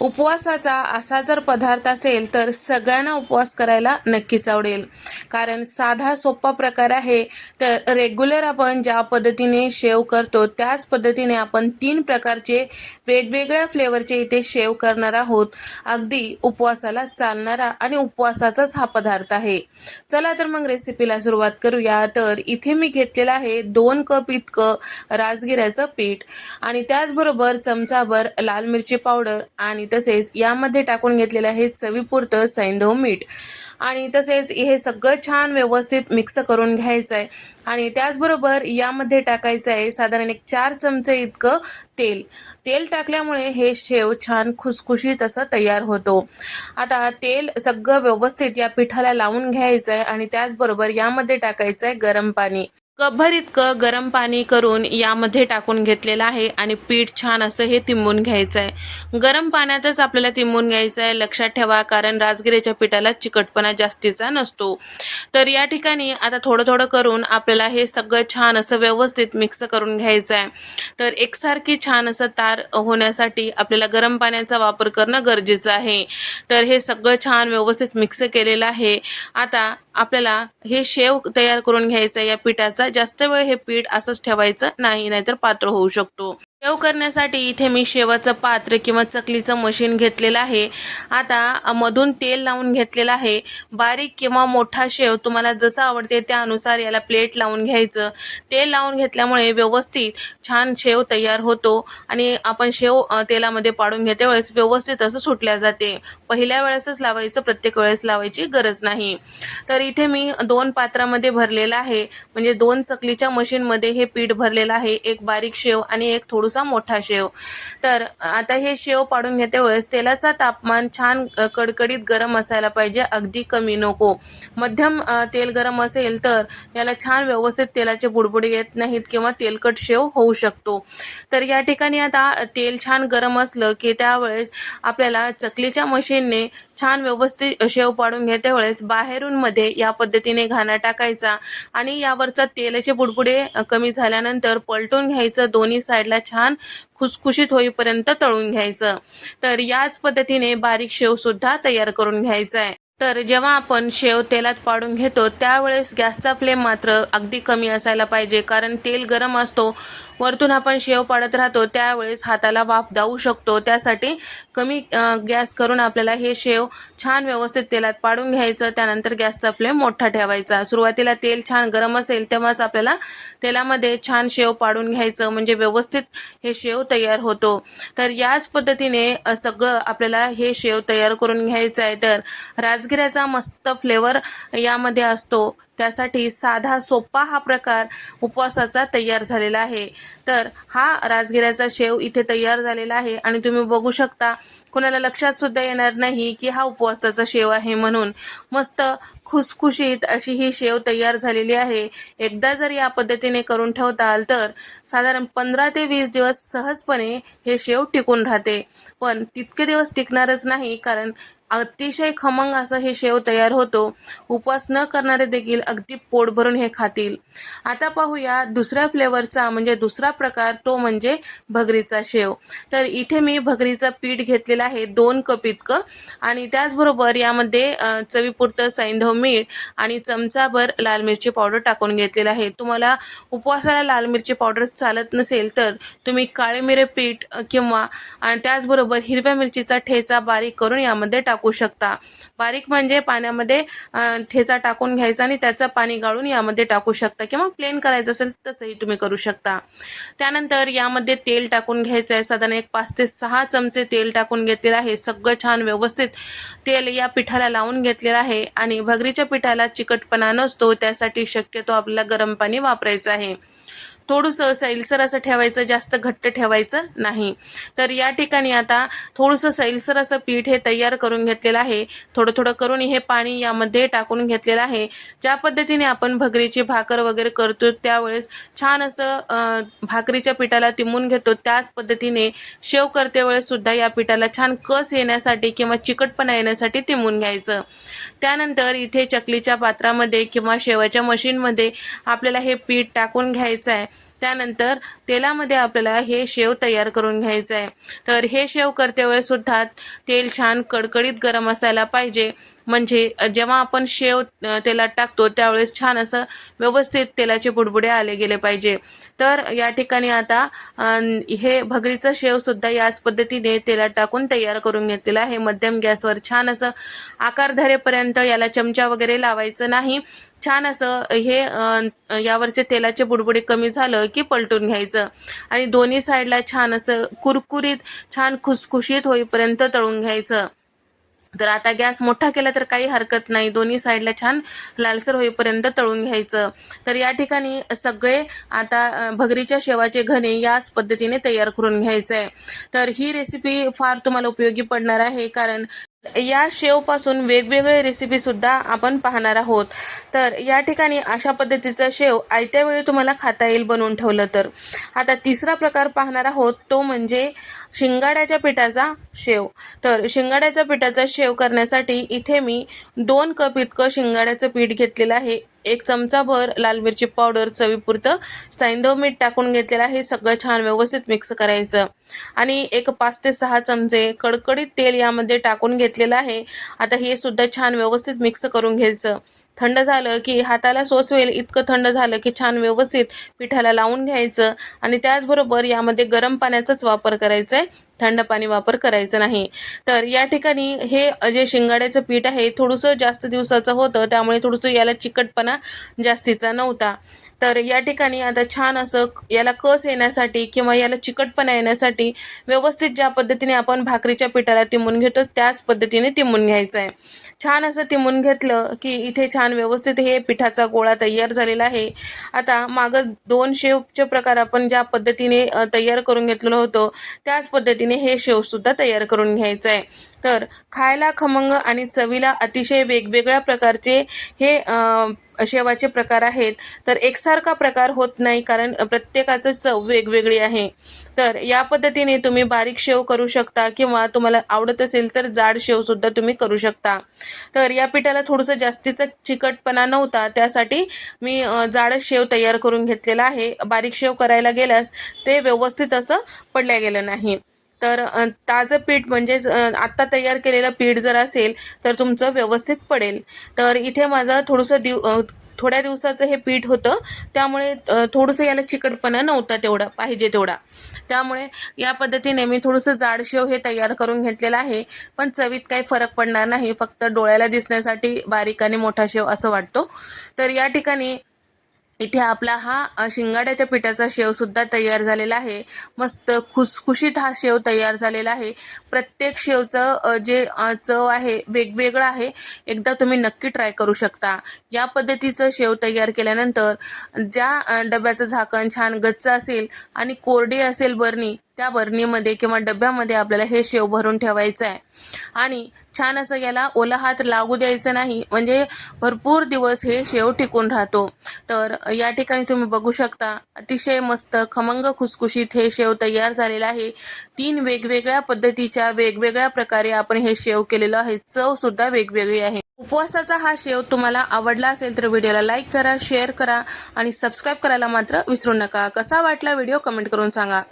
उपवासाचा असा जर पदार्थ असेल तर सगळ्यांना उपवास करायला नक्कीच आवडेल. कारण साधा सोपा प्रकार आहे. तर रेग्युलर आपण ज्या पद्धतीने शेव करतो त्याच पद्धतीने आपण तीन प्रकारचे वेगवेगळ्या फ्लेवरचे इथे शेव करणार आहोत. अगदी उपवासाला चालणारा आणि उपवासाचाच हा पदार्थ आहे. चला तर मग रेसिपीला सुरुवात करूया. तर इथे मी घेतलेलं आहे दोन कप इतकं राजगिऱ्याचं पीठ. आणि त्याचबरोबर चमचाभर लाल मिरची पावडर आणि तसेच यामध्ये टाकून घेतलेलं आहे चवीपुरतं सैंधव मीठ. आणि तसेच हे सगळं छान व्यवस्थित मिक्स करून घ्यायचं आहे आणि त्याचबरोबर यामध्ये टाकायचं आहे साधारण एक चार चमचे इतकं तेल. तेल टाकल्यामुळे हे शेव छान खुसखुशीत असं तयार होतो. आता तेल सगळं व्यवस्थित या पिठाला लावून घ्यायचं आहे आणि त्याचबरोबर यामध्ये टाकायचं आहे गरम पाणी. कपभर इतकं गरम पाणी करून यामध्ये टाकून घेतलेलं आहे आणि पीठ छान असं हे तिंबून घ्यायचं आहे गरम पाण्यातच आपल्याला तिंबून घ्यायचं आहे लक्षात ठेवा कारण राजगिऱ्याच्या पिठाला चिकटपणा जास्तीचा नसतो. तर या ठिकाणी आता थोडं थोडं करून आपल्याला हे सगळं छान असं व्यवस्थित मिक्स करून घ्यायचं आहे तर एकसारखी छान असं तार होण्यासाठी आपल्याला गरम पाण्याचा वापर करणं गरजेचं आहे. तर हे सगळं छान व्यवस्थित मिक्स केलेलं आहे. आता आपल्याला हे शेव तयार करून घ्यायचं या पिठाचा. जास्त वेळ हे पीठ असंच ठेवायचं नाही नाहीतर पात्र होऊ शकतो. शेव करण्यासाठी इथे मी शेवाचं पात्र किंवा चकलीचं मशीन घेतलेलं आहे. आता मधून तेल लावून घेतलेलं आहे. बारीक किंवा मोठा शेव तुम्हाला जसं आवडते त्यानुसार याला प्लेट लावून घ्यायचं. तेल लावून घेतल्यामुळे व्यवस्थित छान शेव तयार होतो आणि आपण शेव तेलामध्ये पाडून घेत्या वेळेस व्यवस्थित असं सुटल्या जाते. पहिल्या वेळेसच लावायचं प्रत्येक वेळेस लावायची गरज नाही. तर इथे मी दोन पात्रामध्ये भरलेलं आहे. म्हणजे दोन चकलीच्या मशीनमध्ये हे पीठ भरलेलं आहे. एक बारीक शेव आणि एक थोडासा मोठा शेव. तर आता हे शेव पाडून घेते वेळेस तेलाचा तापमान छान कडकडीत गरम असायला पाहिजे. अगदी कमी नको. मध्यम तेल गरम असेल तर याला छान व्यवस्थित तेलाचे बुडबुडे येत नाहीत किंवा तेलकट शेव होऊ शकतो. तर या ठिकाणी आता तेल छान गरम असलं की त्यावेळेस आपल्याला चकलीच्या मशीनने छान व्यवस्थित शेव पाडून घेते वेळेस बाहेरून मध्ये या पद्धतीने घाणा टाकायचा आणि यावरचा तेलाचे बुडबुडे कमी झाल्यानंतर पलटून घ्यायचं दोन्ही साईडला छान छान खुसखुशीत होईपर्यंत तळून घ्यायचं. तर याच पद्धतीने बारीक शेव सुद्धा तयार करून घ्यायचा आहे. तर जेव्हा आपण शेव तेलात पाडून घेतो त्यावेळेस गॅसचा फ्लेम मात्र अगदी कमी असायला पाहिजे. कारण तेल गरम असतो वरतून आपण शेव पाडत राहतो त्यावेळेस हाताला वाफ जाऊ शकतो. त्यासाठी कमी गॅस करून आपल्याला हे शेव छान व्यवस्थित तेलात पाडून घ्यायचं. त्यानंतर गॅसचा फ्लेम मोठा ठेवायचा. सुरुवातीला तेल छान गरम असेल तेव्हाच आपल्याला तेलामध्ये छान शेव पाडून घ्यायचं. म्हणजे व्यवस्थित हे शेव तयार होतो. तर याच पद्धतीने सगळं आपल्याला हे शेव तयार करून घ्यायचं आहे. तर राज राजगिऱ्याचा मस्त फ्लेवर यामध्ये असतो. त्यासाठी साधा सोपा हा प्रकार उपवासाचा तयार झालेला आहे. तर हा राजगिऱ्याचा शेव इथे तयार झालेला आहे आणि तुम्ही बघू शकता कोणाला लक्षात सुद्धा येणार नाही की हा उपवासाचा शेव आहे म्हणून. मस्त खुसखुशीत अशी ही शेव तयार झालेली आहे. एकदा जर या पद्धतीने करून ठेवताल तर साधारण पंधरा ते वीस दिवस सहजपणे हे शेव टिकून राहते. पण तितके दिवस टिकणारच नाही कारण अतिशय खमंग असं हे शेव तयार होतो. उपवास न करणारे देखील अगदी पोट भरून हे खातील. आता पाहूया दुसऱ्या फ्लेवरचा म्हणजे दुसरा प्रकार तो म्हणजे भगरीचा शेव. तर इथे मी भगरीचं पीठ घेतलेलं आहे दोन कप इतकं. आणि त्याचबरोबर यामध्ये चवीपुरतं सैंधव मीठ आणि चमचाभर लाल मिरची पावडर टाकून घेतलेलं आहे. तुम्हाला उपवासाला लाल मिरची पावडर चालत नसेल तर तुम्ही काळे मिरे पीठ किंवा आणि त्याचबरोबर हिरव्या मिरचीचा ठेचा बारीक करून यामध्ये टाकू टाकू शकता. बारीक म्हणजे पाण्यामध्ये ठेचा टाकून घ्यायचा आणि त्याचं पाणी गाळून यामध्ये टाकू शकता किंवा प्लेन करायचं असेल तसंही तुम्ही करू शकता. त्यानंतर यामध्ये तेल टाकून घ्यायचं आहे. साधारण एक पाच ते सहा चमचे तेल टाकून घेतलेलं आहे. सगळं छान व्यवस्थित तेल या पिठाला लावून घेतलेलं आहे आणि भगरीच्या पिठाला चिकटपणा नसतो त्यासाठी शक्यतो आपल्याला गरम पाणी वापरायचं आहे. थोडंसं सैलसर असं ठेवायचं जास्त घट्ट ठेवायचं नाही. तर या ठिकाणी आता थोडंसं सैलसर असं पीठ हे तयार करून घेतलेलं आहे. थोडं थोडं करून हे पाणी यामध्ये टाकून घेतलेलं आहे. ज्या पद्धतीने आपण भगरीची भाकर वगैरे करतो त्यावेळेस छान असं भाकरीच्या पिठाला तिमून घेतो. त्याच पद्धतीने शेव करते वेळेस सुद्धा या पिठाला छान कस येण्यासाठी किंवा चिकटपणा येण्यासाठी तिंबून घ्यायचं. त्यानंतर इथे चकलीच्या पात्रामध्ये किंवा शेवाच्या मशीनमध्ये आपल्याला हे पीठ टाकून घ्यायचं आहे. त्यानंतर तेलामध्ये आपल्याला हे शेव तयार करून घ्यायचं आहे तर हे शेव करते वेळेस सुद्धा तेल छान कडकडीत गरम असायला पाहिजे. म्हणजे जेव्हा आपण शेव तेलात टाकतो त्यावेळेस छान असं व्यवस्थित तेलाचे बुडबुडे आले गेले पाहिजे. तर या ठिकाणी आता हे भगरीचं शेव सुद्धा याच पद्धतीने तेलात टाकून तयार करून घेतलेलं आहे. मध्यम गॅसवर छान असं आकार धरेपर्यंत याला चमचा वगैरे लावायचं नाही. छान असं हे यावरचे तेलाचे बुडबुडे कमी झालं की पलटून घ्यायचं. आणि दोन्ही साईडला छान असं कुरकुरीत छान खुसखुशीत होईपर्यंत तळून घ्यायचं. तर आता गॅस मोठा केला तर काही हरकत नाही. दोन्ही साईडला छान लालसर होईपर्यंत तळून घ्यायचं. तर या ठिकाणी सगळे आता भगरीच्या शेवाचे घणे याच पद्धतीने तयार करून घ्यायचं आहे तर ही रेसिपी फार तुम्हाला उपयोगी पडणार आहे कारण या शेवपासून वेगवेगळे रेसिपी सुद्धा आपण पाहणार आहोत. तर या ठिकाणी अशा पद्धतीचा शेव आयत्या वेळी तुम्हाला खाता येईल बनवून ठेवलं तर. आता तिसरा प्रकार पाहणार आहोत तो म्हणजे शिंगाड्याच्या पिठाचा शेव. तर शिंगाड्याच्या पिठाचा शेव करण्यासाठी इथे मी दोन कप इतकं शिंगाड्याचं पीठ घेतलेलं आहे. एक चमचाभर लाल मिरची पावडर चवीपुरतं सैंदव मीठ टाकून घेतलेलं आहे. सगळं छान व्यवस्थित मिक्स करायचं. आणि एक पाच ते सहा चमचे कडकडीत तेल यामध्ये टाकून घेतलेलं आहे. आता हे सुद्धा छान व्यवस्थित मिक्स करून घ्यायचं. थंड झालं की हाताला सोसवेल इतकं थंड झालं की छान व्यवस्थित पिठाला लावून घ्यायचं. आणि त्याचबरोबर यामध्ये गरम पाण्याचाच वापर करायचा आहे थंड पाणी वापर करायचं नाही. तर या ठिकाणी हे जे शिंगाड्याचं पीठ आहे थोडंसं जास्त दिवसाचं होतं त्यामुळे थोडंसं याला चिकटपणा जास्तीचा नव्हता. तर या ठिकाणी आता छान असं याला कस येण्यासाठी किंवा याला चिकटपणा येण्यासाठी व्यवस्थित ज्या पद्धतीने आपण भाकरीच्या पिठाला तिमून घेतो त्याच पद्धतीने तिमून घ्यायचं आहे छान असं तिमून घेतलं की इथे छान व्यवस्थित हे पिठाचा गोळा तयार झालेला आहे. आता मागं दोन शेवचे प्रकार आपण ज्या पद्धतीने तयार करून घेतलेलो होतो त्याच पद्धतीने हे शेवसुद्धा तयार करून घ्यायचं आहे तर खायला खमंग आणि चवीला अतिशय वेगवेगळ्या प्रकारचे हे शेवाचे प्रकार आहेत तर एकसारखा प्रकार होत नाही कारण प्रत्येकाचं चव वेगवेगळी आहे. तर या पद्धतीने तुम्ही बारीक शेव करू शकता किंवा तुम्हाला आवडत असेल तर जाड शेवसुद्धा तुम्ही करू शकता. तर या पिठाला थोडंसं जास्तीचा चिकटपणा नव्हता त्यासाठी मी जाड शेव तयार करून घेतलेला आहे. बारीक शेव करायला गेल्यास ते व्यवस्थित असं पडल्या गेलं नाही. तर ताजं पीठ म्हणजेच आत्ता तयार केलेलं पीठ जर असेल तर तुमचं व्यवस्थित पडेल. तर इथे माझं थोडंसं दिव थोड्या दिवसाचं हे पीठ होतं. त्यामुळे थोडंसं याला चिकटपणा नव्हता तेवढा पाहिजे तेवढा. त्यामुळे या पद्धतीने मी थोडंसं जाड शेव हे तयार करून घेतलेलं आहे. पण चवीत काही फरक पडणार नाही. फक्त डोळ्याला दिसण्यासाठी बारीक आणि मोठा शेव असं वाटतो. तर या ठिकाणी इथे आपला हा शिंगाड्याच्या पिठाचा शेव सुद्धा तयार झालेला आहे. मस्त खुसखुशीत हा शेव तयार झालेला आहे. प्रत्येक शेवचं जे चव आहे वेगवेगळं आहे एकदा तुम्ही नक्की ट्राय करू शकता. या पद्धतीचं शेव तयार केल्यानंतर ज्या डब्याचं झाकण छान गच्च असेल आणि कोरडी असेल बरणी त्या बरणीमध्ये किंवा डब्यामध्ये आपल्याला हे शेव भरून ठेवायचं आहे आणि छान असं याला ओला हात लागू द्यायचं नाही म्हणजे भरपूर दिवस हे शेव टिकून राहतो. तर या ठिकाणी तुम्ही बघू शकता अतिशय मस्त खमंग खुसखुशीत हे शेव तयार झालेला आहे. तीन वेगवेगळ्या पद्धतीच्या वेगवेगळ्या प्रकारे आपण हे शेव केलेलं आहे. चव सुद्धा वेगवेगळी आहे. उपवासाचा हा शेव तुम्हाला आवडला असेल तर व्हिडिओला लाईक करा शेअर करा आणि सबस्क्राईब करायला मात्र विसरू नका. कसा वाटला व्हिडिओ कमेंट करून सांगा.